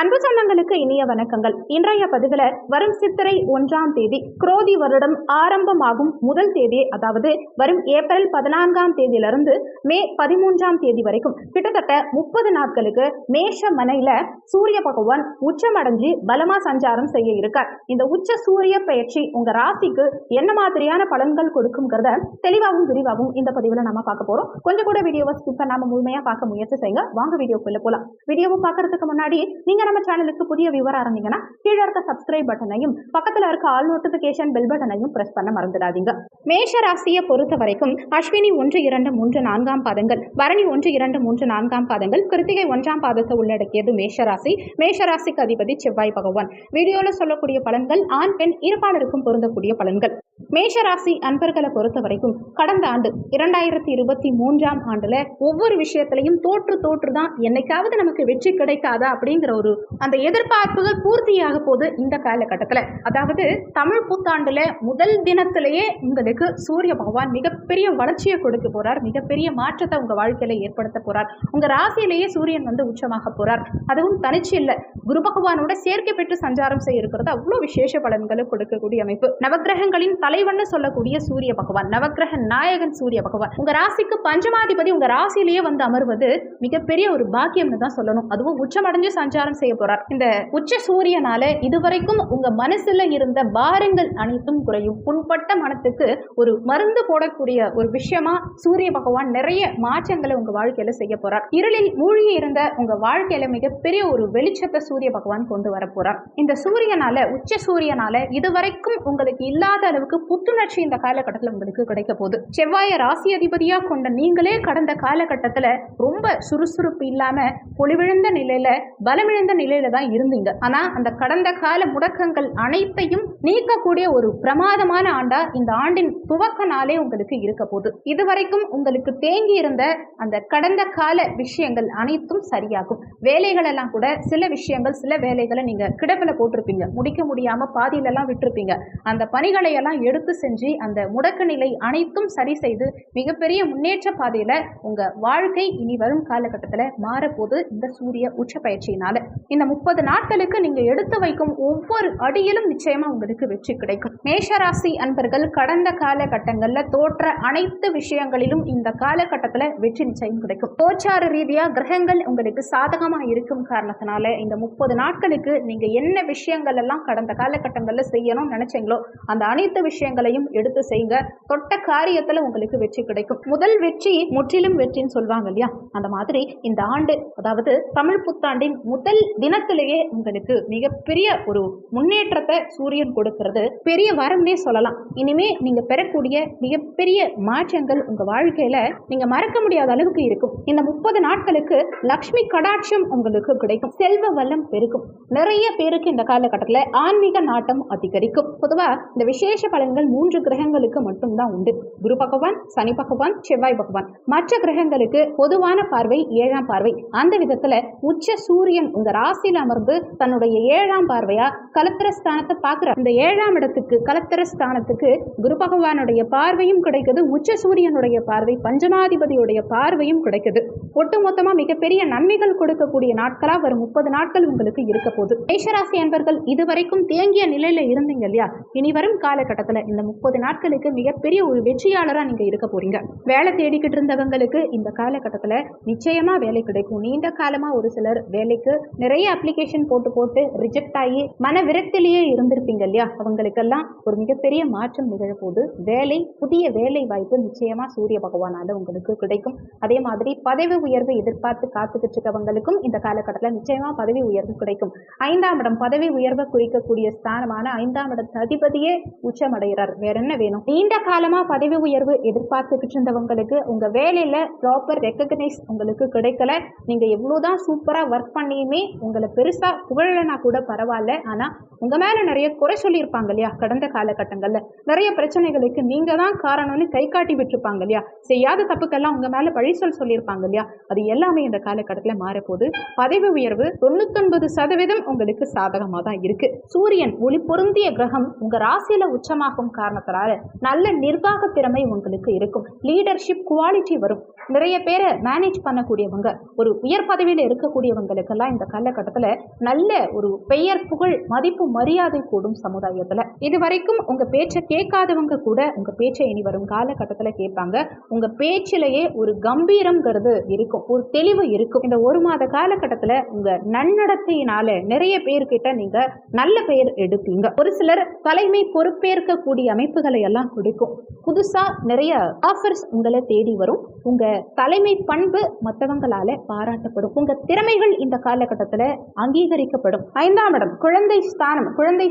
அன்பு சொந்தங்களுக்கு இனிய வணக்கங்கள். இன்றைய பதிவில் வரும் சித்திரை ஒன்றாம் தேதி குரோதி வருடம் ஆரம்பமாகும் முதல் தேதி அதாவது வரும் ஏப்ரல் பதினான்காம் தேதியிலிருந்து மே பதிமூன்றாம் தேதி வரைக்கும் கிட்டத்தட்ட முப்பது நாட்களுக்கு மேஷ மனையில சூரிய பகவான் உச்சமடைஞ்சு பலமா சஞ்சாரம் செய்ய இருக்கார். இந்த உச்ச சூரிய பயிற்சி உங்க ராசிக்கு என்ன மாதிரியான பலன்கள் கொடுக்குங்கிறத தெளிவாகவும் விரிவாகவும் இந்த பதிவில் நம்ம பார்க்க போறோம். கொஞ்சம் கூட வீடியோவை ஸ்கிப் பண்ணாம முழுமையா பார்க்க முயற்சி செய்யுங்க. வாங்க வீடியோக்குள்ள போலாம். வீடியோவை பார்க்கறதுக்கு முன்னாடி நீங்க நீங்க நம்ம சேனலுக்கு புதிய வியூவரா இருந்தீங்கன்னா கீழே இருக்க சப்ஸ்கிரைப் பட்டனையும் பக்கத்துல இருக்க ஆல் நோட்டிபிகேஷன் பெல் பட்டனையும் பிரஸ் பண்ண மறந்துடாதீங்க. மேஷ ராசியை பொறுத்த வரைக்கும் அஸ்வினி ஒன்று இரண்டு மூன்று நான்காம் பாதங்கள் பரணி ஒன்று இரண்டு மூன்று நான்காம் பாதங்கள் கிருத்திகை ஒன்றாம் பாதத்தை உள்ளடக்கியது மேஷராசி மேஷராசிக்கு அதிபதி செவ்வாய் பகவான். வீடியோல சொல்லக்கூடிய பலன்கள் ஆண் பெண் இருபாலருக்கும் பொருந்தக்கூடிய பலன்கள். மேஷராசி அன்பர்களை பொறுத்த வரைக்கும் கடந்த ஆண்டு இரண்டாயிரத்தி இருபத்தி மூன்றாம் ஆண்டுல ஒவ்வொரு விஷயத்திலையும் தோற்று தோற்று தான் என்னைக்காவது நமக்கு வெற்றி கிடைக்காதா அப்படிங்கிற ஒரு அந்த எதிர்பார்ப்புகள் பூர்த்தியாக போது இந்த காலகட்டத்தில். அதாவது தமிழ் புத்தாண்டுல முதல் தினத்திலேயே உங்களுக்கு சூரிய பகவான் மிகப்பெரிய வளர்ச்சியை கொடுக்க போறார். மிகப்பெரிய மாற்றத்தை உங்க வாழ்க்கையில ஏற்படுத்த போறார். உங்க ராசியிலேயே சூரியன் வந்து உச்சமாக போறார். அதுவும் தனிச்சு இல்லை குரு பகவானோட சேர்க்கை பெற்று சஞ்சாரம் செய்ய இருக்கிறது அவ்வளோ விசேஷ பலன்களை கொடுக்கக்கூடிய அமைப்பு. நவகிரகங்களின் தலைவன் சொல்லக்கூடிய சூரிய பகவான் நவகிரக நாயகன் சூரிய பகவான். உங்க ராசிக்கு பஞ்சமாதிபதி உங்க ராசியிலேயே வந்து அமர்வது மிகப்பெரிய ஒரு பாக்கியம்னு தான் சொல்லணும். அதுவும் உச்சமடைஞ்சு சஞ்சாரம் செய்ய போறார். இந்த உச்ச சூரியனால இதுவரைக்கும் உங்க மனசுல இருந்த பாரங்கள் அனைத்தும் குறையும். புண்பட்ட மனத்துக்கு ஒரு மருந்து போடக்கூடிய ஒரு விஷயமா சூரிய பகவான் நிறைய மாற்றங்களை உங்க வாழ்க்கையில செய்ய போறார். இருளில் மூழ்கி இருந்த உங்க வாழ்க்கையில மிகப்பெரிய ஒரு வெளிச்சத்தை சூரிய பகவான் கொண்டு வர போறார். இந்த சூரியனால உச்ச சூரியனால இதுவரைக்கும் உங்களுக்கு இல்லாத அளவுக்கு புத்துணர்ச்சி இந்த காலகட்டத்தில் உங்களுக்கு கிடைக்க போகுது. செவ்வாய ராசி அதிபதியா கொண்ட நீங்களே கடந்த காலகட்டத்தில் ரொம்ப சுறுசுறுப்பு இல்லாம பொலிவிழந்த நிலையில பலமிழந்த நிலையில தான் இருந்தீங்க. ஆனா அந்த கடந்த கால முடக்கங்கள் அனைத்தையும் நீக்கக்கூடிய ஒரு பிரமாதமான ஆண்டா இந்த ஆண்டின் துவக்க நாளே உங்களுக்கு இருக்க போகுது. இதுவரைக்கும் உங்களுக்கு தேங்கி இருந்த அந்த கடந்த கால விஷயங்கள் அனைத்தும் சரியாகும். வேலைகள் எல்லாம் கூட சில விஷயங்கள் சில வேலைகளை நீங்க கிடப்பில போட்டிருப்பீங்க. முடிக்க முடியாம பாதியில எல்லாம் விட்டுருப்பீங்க. அந்த பணிகளை எல்லாம் எடுத்து செஞ்சு அந்த முடக்க நிலை அனைத்தும் சரி செய்து மிகப்பெரிய முன்னேற்ற பாதையில உங்க வாழ்க்கை இனி வரும் காலகட்டத்தில் மாறப்போகுது இந்த சூரிய உச்ச பயிற்சியினால. இந்த முப்பது நாட்களுக்கு நீங்க எடுத்து வைக்கும் ஒவ்வொரு அடியிலும் நிச்சயமா உங்களுக்கு வெற்றி கிடைக்கும். மேஷராசி அன்பர்கள் கடந்த காலகட்டங்கள்ல தோற்ற அனைத்து விஷயங்களிலும் இந்த காலகட்டத்தில் வெற்றி நிச்சயம் கிடைக்கும். தோச்சார ரீதியா கிரகங்கள் உங்களுக்கு சாதகமா இருக்கும் காரணத்தினால இந்த முப்பது நாட்களுக்கு நீங்க என்ன விஷயங்கள் எல்லாம் கடந்த காலகட்டங்களில் செய்யணும்னு நினைச்சீங்களோ அந்த அனைத்து விஷயங்களையும் எடுத்து செய்யுங்க தொட்ட காரியத்துல உங்களுக்கு வெற்றி கிடைக்கும். முதல் வெற்றி முற்றிலும் வெற்றின்னு சொல்லுவாங்க இல்லையா? அந்த மாதிரி இந்த ஆண்டு அதாவது தமிழ் புத்தாண்டின் முதல் தினத்திலேயே உங்களுக்கு மிகப்பெரிய ஒரு முன்னேற்றத்தை சூரியன் கொடுக்கறது. பெரிய வரம்னே சொல்லலாம். இனிமே நீங்க பெறக்கூடிய மிகப்பெரிய மாற்றங்கள் உங்க வாழ்க்கையில நீங்க மறக்க முடியாத அளவுக்கு இருக்கும். இந்த முப்பது நாட்களுக்கு லக்ஷ்மி கடாட்சம் உங்களுக்கு கிடைக்கும். செல்வ வல்லம் பெருக்கும். நிறைய பேருக்கு இந்த காலகட்டத்தில் ஆன்மீக நாட்டம் அதிகரிக்கும். பொதுவா இந்த விசேஷ பலன்கள் மூன்று கிரகங்களுக்கு மட்டும்தான் உண்டு. குரு பகவான் சனி பகவான் செவ்வாய் பகவான். மற்ற கிரகங்களுக்கு பொதுவான பார்வை ஏழாம் பார்வை. அந்த விதத்துல உச்ச சூரியன் உங்க ராசியில் அமர்ந்து தன்னுடைய ஏழாம் பார்வையா கலத்திர ஸ்தானத்தை பார்க்கிறார். இந்த ஏழாம் இடத்துக்கு கலத்திர ஸ்தானத்துக்கு குரு பகவானுடைய பார்வையும் கிடைக்குது. உச்ச சூரியனுடைய பார்வை பஞ்சமாதிபதியுடைய பார்வையும் கிடைக்குது. ஒட்டுமொத்தமா மிகப்பெரிய நன்மைகள் கொடுக்கக்கூடிய நாட்களா வரும் முப்பது நாட்கள் உங்களுக்கு இருக்க போகுது. மேஷராசி அன்பர்கள் இதுவரைக்கும் தேங்கிய நிலையில இருந்தீங்க இல்லையா? இனி வரும் காலகட்டத்தில் இந்த முப்பது நாட்களுக்கு மிகப்பெரிய ஒரு வெற்றியாளராக நீங்கள் இருக்க போறீங்க. வேலை தேடிக்கிட்டு இருந்தவங்களுக்கு இந்த காலகட்டத்தில் நிச்சயமா வேலை கிடைக்கும். நீண்ட காலமாக ஒரு சிலர் வேலைக்கு நிறைய அப்ளிகேஷன் போட்டு போட்டு ரிஜெக்ட் ஆகி மன விரக்திலேயே இருந்திருப்பீங்க இல்லையா? அவங்களுக்கெல்லாம் ஒரு மிகப்பெரிய மாற்றம் நிகழப்போகுது. வேலை புதிய வேலை வாய்ப்பு நிச்சயமா சூரிய பகவானால உங்களுக்கு கிடைக்கும். அதே மாதிரி பதவி உயர்வு எதிர்பார்த்து காத்துக்கிட்டு இருக்கவங்களுக்கும் இந்த காலகட்டத்தில் நிச்சயமா பதவி உயர்வு கிடைக்கும். ஐந்தாம் இடம் பதவி உயர்வை குறிக்கக்கூடிய ஸ்தானமான ஐந்தாம் இடத்து அதிபதியே உச்சமடைகிறார். வேற என்ன வேணும்? நீண்ட காலமா பதவி உயர்வு எதிர்பார்த்துக்கிட்டு இருந்தவங்களுக்கு உங்க வேலையில ப்ராப்பர் ரெக்கக்னைஸ் உங்களுக்கு கிடைக்கல. நீங்க எவ்வளவுதான் சூப்பரா ஒர்க் பண்ணியுமே உங்களை பெருசா புகழலைனா கூட பரவாயில்ல. ஆனா உங்க மேல நிறைய குறை சொல்லியிருப்பாங்க இல்லையா கடந்த காலகட்டங்கள்ல. நிறைய பிரச்சனைகளுக்கு நீங்க தான் காரணம்னு கை காட்டி விட்டுருப்பாங்க இல்லையா செய்யாத தப்புக்கெல்லாம் உங்கள் மேல பழி சொல் சொல்லியிருப்பாங்க இல்லையா அது எல்லாமே இந்த காலகட்டத்தில் மாறப்போகுது. பதவி உயர்வு தொண்ணூத்தொன்பது சதவீதம் உங்களுக்கு சாதகமா தான் இருக்குது சூரியன் ஒளி பொருந்திய கிரகம் உங்க ராசியில உச்சமாகும் காரணத்தினால நல்ல நிர்வாக திறமை உங்களுக்கு இருக்கும். லீடர்ஷிப் குவாலிட்டி வரும். நிறைய பேரை மேனேஜ் பண்ணக்கூடியவங்க ஒரு உயர் பதவியில் இருக்கக்கூடியவங்களுக்கெல்லாம் இந்த காலகட்டத்துல நல்ல ஒரு பெயர் புகழ் மதிப்பு மரியாதை கூடும் சமுதாயத்துல. இது வரைக்கும் உங்க பேச்சை கேட்காதவங்க கூட உங்க பேச்சை இனி வரும் காலகட்டத்துல கேட்பாங்க. உங்க பேச்சிலேயே ஒரு கம்பீரம்ங்கிறது இருக்கும். ஒரு தெளிவு இருக்கும். இந்த ஒரு மாத காலகட்டத்துல உங்க நன்னடத்தையினால நிறைய பேர்கிட்ட நீங்க நல்ல பெயர் எடுப்பீங்க. ஒரு சிலர் தலைமை பொறுப்பேற்கக்கூடிய அமைப்புகளை எல்லாம் கொடுக்கும். புதுசா நிறைய ஆஃபர்ஸ் உங்களை தேடி வரும். உங்க தலைமை பண்பு மற்றவங்களால பாராட்டப்படும். உங்க திறமைகள் இந்த காலகட்டத்துல அங்கீகரிக்கப்படும். ஐந்தாம் இடம் குழந்தை ஸ்தானம். குழந்தை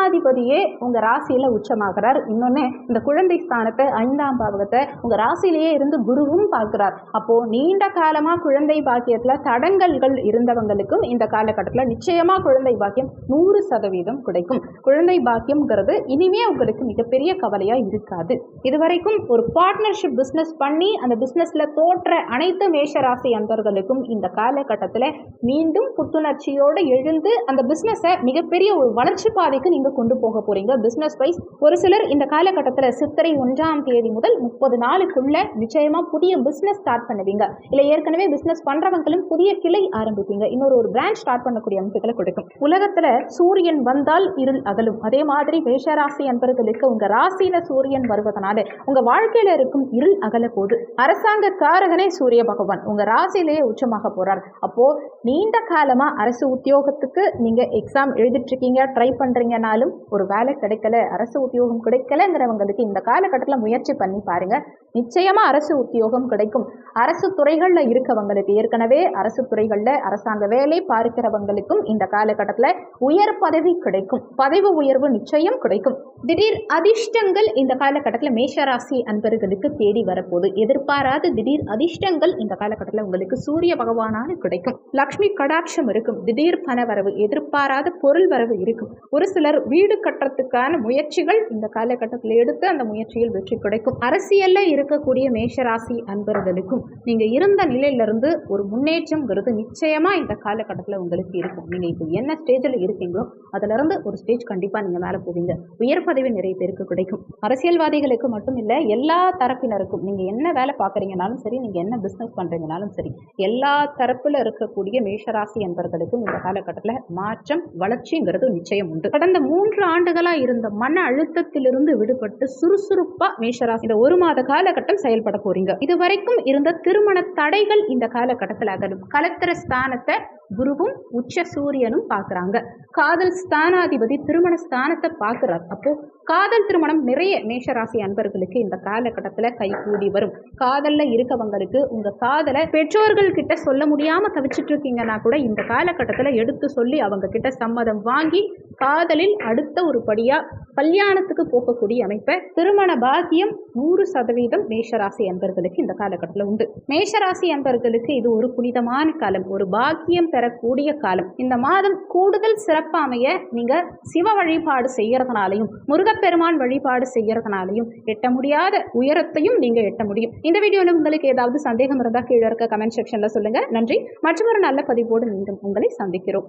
ஸ்தானாதிபதியே உங்கள் ராசியில் உச்சமாகிறார். இன்னொன்று இந்த குழந்தை ஸ்தானத்தை ஐந்தாம் பாவகத்தை உங்கள் ராசியிலேயே இருந்து குருவும் பார்க்கிறார். அப்போது நீண்ட காலமாக குழந்தை பாக்கியத்தில் தடங்கல்கள் இருந்தவங்களுக்கும் இந்த காலகட்டத்தில் நிச்சயமாக குழந்தை பாக்கியம் நூறு சதவீதம் கிடைக்கும். குழந்தை பாக்கியம்ங்கிறது இனிமே உங்களுக்கு மிகப்பெரிய கவலையாக இருக்காது. இதுவரைக்கும் ஒரு பார்ட்னர்ஷிப் பிஸ்னஸ் பண்ணி அந்த பிஸ்னஸில் தோற்ற அனைத்து மேஷராசி அன்பர்களுக்கும் இந்த காலகட்டத்தில் மீண்டும் புத்துணர்ச்சியோடு எழுந்து அந்த பிஸ்னஸை மிகப்பெரிய ஒரு வளர்ச்சி பாதைக்கு நீங்கள் வந்து கொண்டு போக போறீங்க. பிஸ்னஸ் வைஸ் ஒரு சிலர் இந்த காலகட்டத்தில் சித்திரை ஒன்றாம் தேதி முதல் முப்பது நாளுக்குள்ள நிச்சயமா புதிய பிஸ்னஸ் ஸ்டார்ட் பண்ணுவீங்க. இல்லை ஏற்கனவே பிஸ்னஸ் பண்றவங்களும் புதிய கிளை ஆரம்பிப்பீங்க. இன்னொரு ஒரு பிரான்ச் ஸ்டார்ட் பண்ணக்கூடிய அமைப்புகளை கொடுக்கும். உலகத்துல சூரியன் வந்தால் இருள் அகலும். அதே மாதிரி மேஷராசி அன்பர்களுக்கு உங்க ராசியில சூரியன் வருவதனால உங்க வாழ்க்கையில இருக்கும் இருள் அகல போது அரசாங்க காரகனே சூரிய பகவான். உங்க ராசியிலேயே உச்சமாக போறார். அப்போ நீண்ட காலமா அரசு உத்தியோகத்துக்கு நீங்க எக்ஸாம் எழுதிட்டு இருக்கீங்க ட்ரை இருந்தாலும் ஒரு வேலை கிடைக்கல அரசு உத்தியோகம் கிடைக்கலங்கிறவங்களுக்கு இந்த காலகட்டத்தில் முயற்சி பண்ணி பாருங்க. நிச்சயமா அரசு உத்தியோகம் கிடைக்கும். அரசு துறைகளில் இருக்கவங்களுக்கு ஏற்கனவே அரசு துறைகளில் அரசாங்க வேலை பார்க்கிறவங்களுக்கும் இந்த காலகட்டத்தில் உயர் பதவி கிடைக்கும். பதவி உயர்வு நிச்சயம் கிடைக்கும். திடீர் அதிர்ஷ்டங்கள் இந்த காலகட்டத்தில் மேஷராசி அன்பர்களுக்கு தேடி வரப்போகுது. எதிர்பாராத திடீர் அதிர்ஷ்டங்கள் இந்த காலகட்டத்தில் உங்களுக்கு சூரிய பகவானால கிடைக்கும். லக்ஷ்மி கடாட்சம் இருக்கும். திடீர் பண வரவு எதிர்பாராத பொருள் வரவு இருக்கும். ஒரு சிலர் வீடு கட்டுறதுக்கான முயற்சிகள் இந்த காலகட்டத்தில் எடுத்து அந்த முயற்சியில் வெற்றி கிடைக்கும். அரசியலில் இருக்கக்கூடிய மேஷராசி அன்பர்களுக்கும் நீங்கள் இருந்த நிலையிலிருந்து ஒரு முன்னேற்றம்ங்கிறது நிச்சயமாக இந்த காலகட்டத்தில் உங்களுக்கு இருக்கும். நீங்கள் இப்போ என்ன ஸ்டேஜில் இருக்கீங்களோ அதிலிருந்து ஒரு ஸ்டேஜ் கண்டிப்பாக நீங்கள் மேலே போவீங்க. உயர் பதவி நிறைய பேருக்கு கிடைக்கும். அரசியல்வாதிகளுக்கு மட்டும் இல்லை எல்லா தரப்பினருக்கும் நீங்கள் என்ன வேலை பார்க்குறீங்கனாலும் சரி நீங்கள் என்ன பிஸ்னஸ் பண்ணுறீங்கனாலும் சரி எல்லா தரப்பில் இருக்கக்கூடிய மேஷராசி அன்பர்களுக்கும் இந்த காலகட்டத்தில் மாற்றம் வளர்ச்சிங்கிறது நிச்சயம் உண்டு. கடந்த மூன்று ஆண்டுகளா இருந்த மன அழுத்தத்திலிருந்து விடுபட்டு சுறுசுறுப்பா மேஷராசி இந்த ஒரு மாத காலகட்டம் செயல்பட போறீங்க. இதுவரைக்கும் இருந்த திருமண தடைகள் இந்த காலகட்டத்தில் அகலும் கலத்திர ஸ்தானத்தை குருவும் உச்ச சூரியனும் பார்க்குறாங்க. காதல் ஸ்தானாதிபதி திருமண ஸ்தானத்தை பார்க்குறார். அப்போ காதல் திருமணம் நிறைய மேஷராசி அன்பர்களுக்கு இந்த காலகட்டத்தில் கைகூடி வரும். காதலில் இருக்கவங்களுக்கு உங்கள் காதலை பெற்றோர்கள் கிட்ட சொல்ல முடியாமல் தவிச்சிட்டு இருக்கீங்கன்னா கூட இந்த காலகட்டத்தில் எடுத்து சொல்லி அவங்க கிட்ட சம்மதம் வாங்கி காதலில் அடுத்த ஒரு படியா கல்யாணத்துக்கு போகக்கூடிய அமைப்பை திருமண பாக்கியம் நூறு சதவீதம் மேஷராசி அன்பர்களுக்கு இந்த காலகட்டத்தில் உண்டு. மேஷராசி அன்பர்களுக்கு இது ஒரு புனிதமான காலம் ஒரு பாக்கியம் பெறக்கூடிய காலம். இந்த மாதம் கூடுதல் சிறப்பாமைய நீங்க சிவ வழிபாடு செய்யறதுனாலையும் முருகப்பெருமான் வழிபாடு செய்யறதுனாலையும் எட்ட முடியாத உயரத்தையும் நீங்க எட்ட முடியும். இந்த வீடியோவில் உங்களுக்கு ஏதாவது சந்தேகம் இருந்தால் கீழே இருக்க கமெண்ட் செக்ஷன்ல சொல்லுங்க. நன்றி. மற்றொரு நல்ல பதிவோடு மீண்டும் உங்களை சந்திக்கிறோம்.